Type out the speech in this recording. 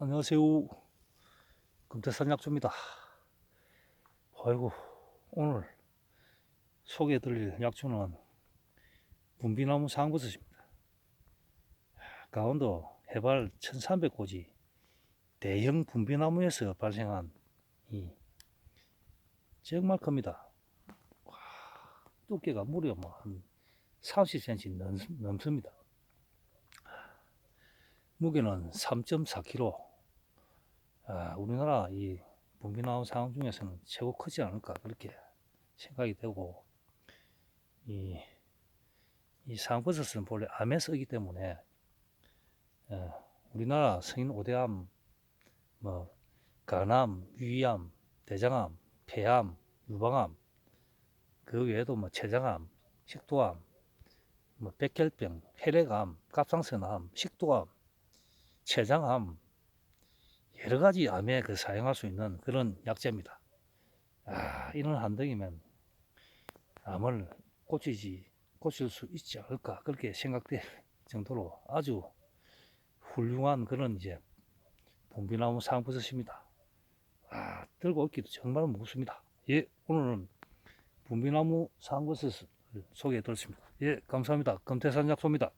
안녕하세요. 금태산 약초입니다. 아이고, 오늘 소개해드릴 약초는 분비나무 상버섯입니다. 강원도 해발 1300고지 대형 분비나무에서 발생한 이 정말 큽니다. 와, 두께가 무려 뭐한 30cm 넘, 넘습니다. 무게는 3.4kg. 아, 우리나라 이 분비나무 상황 중에서는 최고 크지 않을까 그렇게 생각이 되고 이, 이 상버섯은 본래 암에 쓰기 때문에 어, 우리나라 성인 5대암 뭐 간암, 위암, 대장암, 폐암, 유방암 그 외에도 뭐 췌장암, 식도암, 뭐 백혈병, 혈액암, 갑상선암, 식도암, 췌장암 여러 가지 암에 그 사용할 수 있는 그런 약재입니다. 아, 이런 한덩이면 암을 고치지 고칠 수 있지 않을까 그렇게 생각될 정도로 아주 훌륭한 그런 이제 봄비나무 상버섯입니다. 아, 들고 있기도 정말 무섭습니다. 예, 오늘은 봄비나무 상버섯을 소개해 드렸습니다. 예, 감사합니다. 금태산 약소입니다.